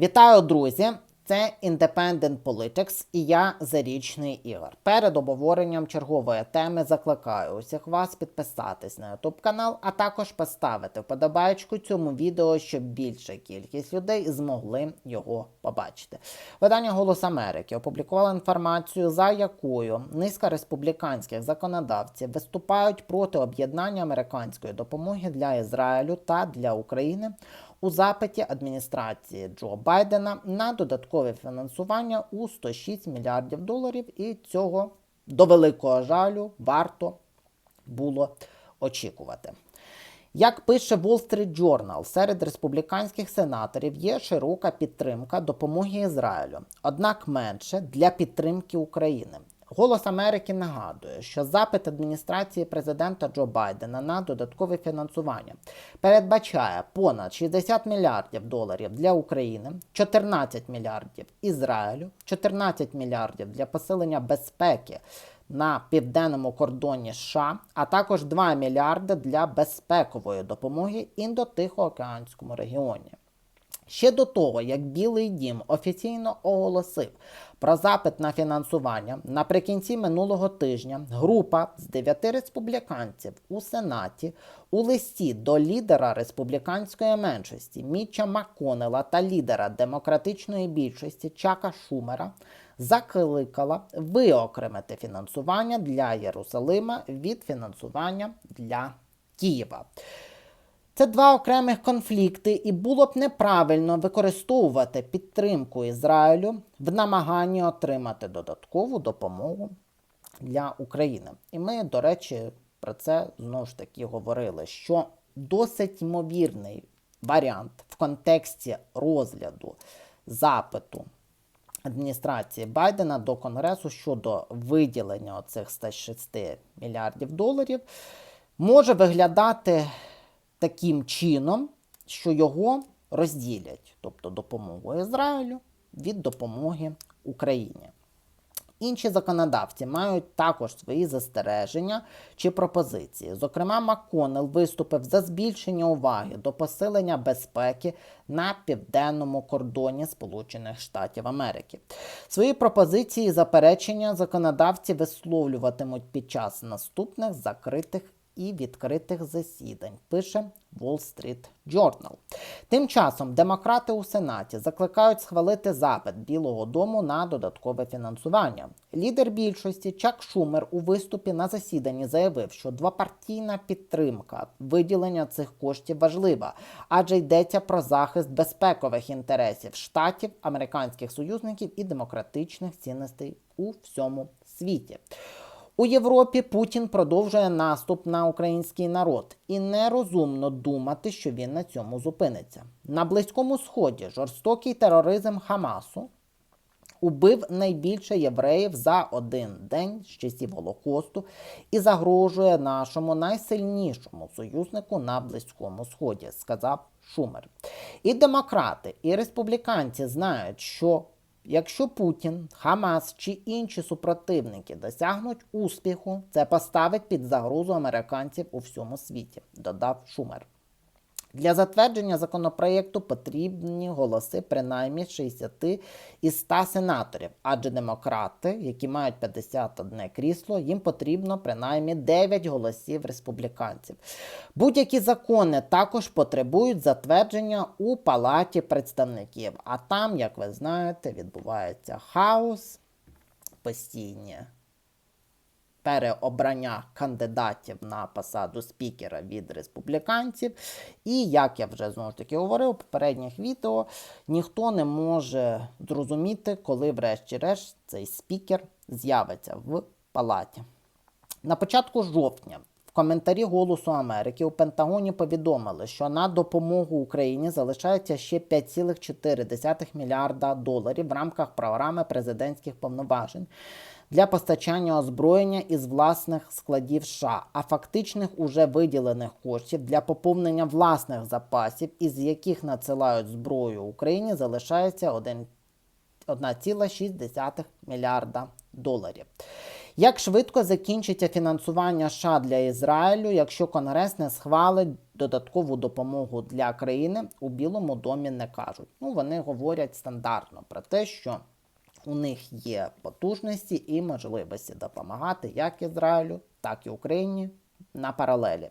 Вітаю, друзі! Це Independent Politics і я Зарічний Ігор. Перед обговоренням чергової теми закликаю усіх вас підписатись на YouTube канал, а також поставити вподобайку цьому відео, щоб більша кількість людей змогли його побачити. Видання Голос Америки опублікувало інформацію, за якою низка республіканських законодавців виступають проти об'єднання американської допомоги для Ізраїлю та для України у запиті адміністрації Джо Байдена на додаткове фінансування у 106 мільярдів доларів, і цього до великого жалю варто було очікувати. Як пише Wall Street Journal, серед республіканських сенаторів є широка підтримка допомоги Ізраїлю, однак менше для підтримки України. Голос Америки нагадує, що запит адміністрації президента Джо Байдена на додаткове фінансування передбачає понад 60 мільярдів доларів для України, 14 мільярдів Ізраїлю, 14 мільярдів для посилення безпеки на південному кордоні США, а також 2 мільярди для безпекової допомоги індо-Тихоокеанському регіоні. Ще до того, як Білий Дім офіційно оголосив про запит на фінансування, наприкінці минулого тижня група з дев'яти республіканців у Сенаті у листі до лідера республіканської меншості Міча Макконела та лідера демократичної більшості Чака Шумера закликала виокремити фінансування для Єрусалима від фінансування для Києва. Це два окремих конфлікти, і було б неправильно використовувати підтримку Ізраїлю в намаганні отримати додаткову допомогу для України. І ми, до речі, про це знову ж таки говорили, що досить ймовірний варіант в контексті розгляду запиту адміністрації Байдена до Конгресу щодо виділення оцих 106 мільярдів доларів може виглядати таким чином, що його розділять, тобто допомогу Ізраїлю від допомоги Україні. Інші законодавці мають також свої застереження чи пропозиції. Зокрема, МакКоннелл виступив за збільшення уваги до посилення безпеки на південному кордоні Сполучених Штатів Америки. Свої пропозиції і заперечення законодавці висловлюватимуть під час наступних закритих і відкритих засідань, пише Wall Street Journal. Тим часом демократи у Сенаті закликають схвалити запит Білого Дому на додаткове фінансування. Лідер більшості Чак Шумер у виступі на засіданні заявив, що двопартійна підтримка виділення цих коштів важлива, адже йдеться про захист безпекових інтересів штатів, американських союзників і демократичних цінностей у всьому світі. У Європі Путін продовжує наступ на український народ, і нерозумно думати, що він на цьому зупиниться. На Близькому Сході жорстокий тероризм Хамасу убив найбільше євреїв за один день з часів Голокосту і загрожує нашому найсильнішому союзнику на Близькому Сході, сказав Шумер. І демократи, і республіканці знають, що Якщо Путін, Хамас чи інші супротивники досягнуть успіху, це поставить під загрозу американців у всьому світі, додав Шумер. Для затвердження законопроєкту потрібні голоси принаймні 60 із 100 сенаторів, адже демократи, які мають 51 крісло, їм потрібно принаймні 9 голосів республіканців. Будь-які закони також потребують затвердження у Палаті представників. А там, як ви знаєте, відбувається хаос постійні переобрання кандидатів на посаду спікера від республіканців. І, як я вже знову ж таки говорив у попередніх відео, ніхто не може зрозуміти, коли, врешті-решт, цей спікер з'явиться в палаті. На початку жовтня. В коментарі Голосу Америки у Пентагоні повідомили, що на допомогу Україні залишається ще 5,4 мільярда доларів в рамках програми президентських повноважень для постачання озброєння із власних складів США, а фактичних уже виділених коштів для поповнення власних запасів, із яких надсилають зброю Україні, залишається 1,6 мільярда доларів. Як швидко закінчиться фінансування США для Ізраїлю, якщо Конгрес не схвалить додаткову допомогу для країни у Білому домі не кажуть. Ну, вони говорять стандартно про те, що у них є потужності і можливості допомагати як Ізраїлю, так і Україні на паралелі.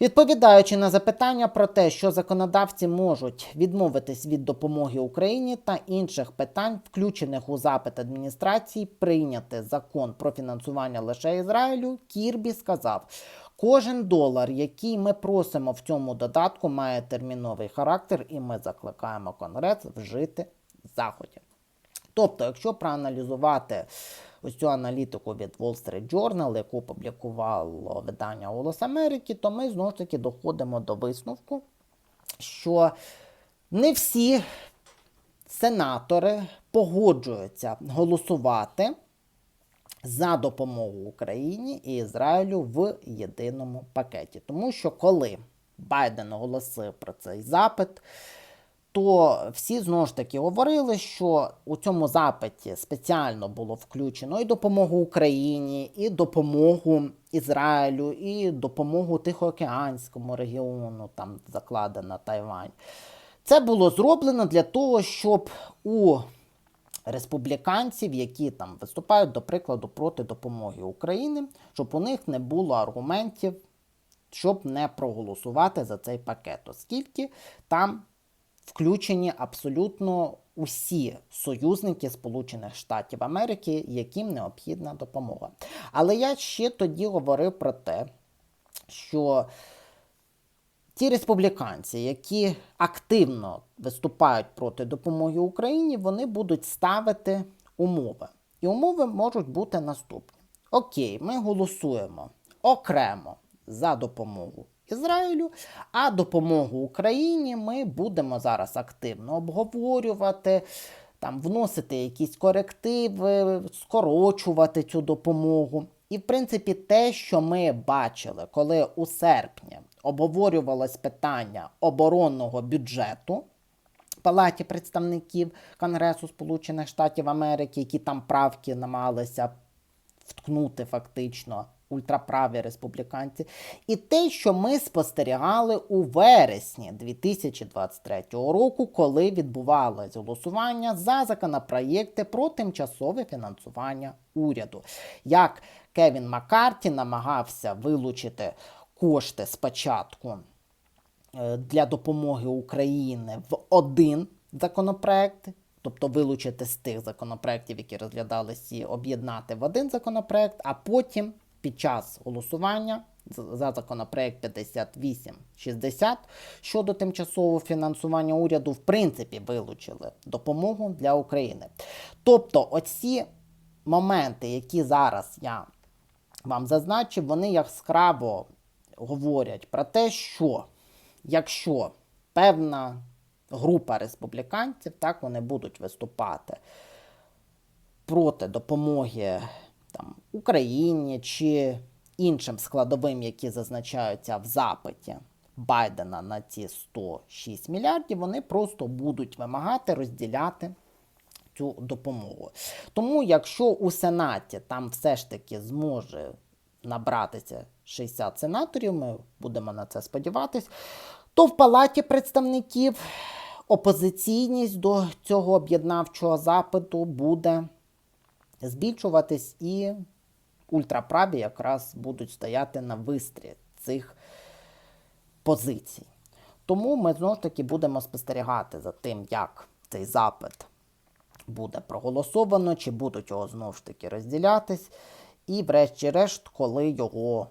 Відповідаючи на запитання про те, що законодавці можуть відмовитись від допомоги Україні та інших питань, включених у запит адміністрації, прийняти закон про фінансування лише Ізраїлю, Кірбі сказав: кожен долар, який ми просимо в цьому додатку, має терміновий характер, і ми закликаємо Конгрес вжити заходів. Тобто, якщо проаналізувати ось цю аналітику від Wall Street Journal, яку опублікувало видання Голос Америки, то ми знову ж таки доходимо до висновку, що не всі сенатори погоджуються голосувати за допомогу Україні і Ізраїлю в єдиному пакеті. Тому що коли Байден оголосив про цей запит, то всі знову ж таки говорили, що у цьому запиті спеціально було включено і допомогу Україні, і допомогу Ізраїлю, і допомогу Тихоокеанському регіону, там закладена Тайвань. Це було зроблено для того, щоб у республіканців, які там виступають, до прикладу, проти допомоги Україні, щоб у них не було аргументів, щоб не проголосувати за цей пакет, оскільки там включені абсолютно усі союзники Сполучених Штатів Америки, яким необхідна допомога. Але я ще тоді говорив про те, що ті республіканці, які активно виступають проти допомоги Україні, вони будуть ставити умови. І умови можуть бути наступні: Окей, ми голосуємо окремо за допомогу Ізраїлю, а допомогу Україні ми будемо зараз активно обговорювати. Там вносити якісь корективи, скорочувати цю допомогу. І, в принципі, те, що ми бачили, коли у серпні обговорювалось питання оборонного бюджету Палаті представників Конгресу Сполучених Штатів Америки, які там правки намагалися вткнути фактично ультраправі республіканці, і те, що ми спостерігали у вересні 2023 року, коли відбувалось голосування за законопроєкти про тимчасове фінансування уряду. Як Кевін Маккарті намагався вилучити кошти спочатку е, для допомоги Україні в один законопроект. Тобто вилучити з тих законопроєктів, які розглядалися, об'єднати в один законопроект, а потім під час голосування за законопроект 5860 щодо тимчасового фінансування уряду, в принципі, вилучили допомогу для України. Тобто, оці моменти, які зараз я вам зазначив, вони яскраво говорять про те, що якщо певна група республіканців, так вони будуть виступати проти допомоги Україні чи іншим складовим, які зазначаються в запиті Байдена на ці 106 мільярдів, вони просто будуть вимагати розділяти цю допомогу. Тому, якщо у Сенаті там все ж таки зможе набратися 60 сенаторів, ми будемо на це сподіватись, то в Палаті представників опозиційність до цього об'єднавчого запиту буде збільшуватись, і ультраправі якраз будуть стояти на вистрі цих позицій. Тому ми знову ж таки будемо спостерігати за тим, як цей запит буде проголосовано, чи будуть його знову ж таки розділятись, і, врешті-решт, коли його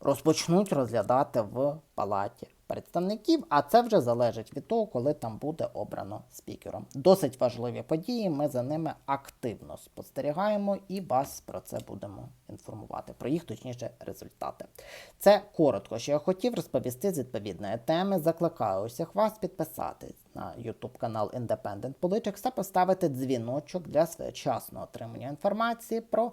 розпочнуть розглядати в палаті представників, а це вже залежить від того, коли там буде обрано спікером. Досить важливі події. Ми за ними активно спостерігаємо і вас про це будемо інформувати, про їх точніше результати. Це коротко, що я хотів розповісти з відповідної теми. Закликаю усіх вас підписатись на YouTube канал Independent Politics та поставити дзвіночок для своєчасного отримання інформації про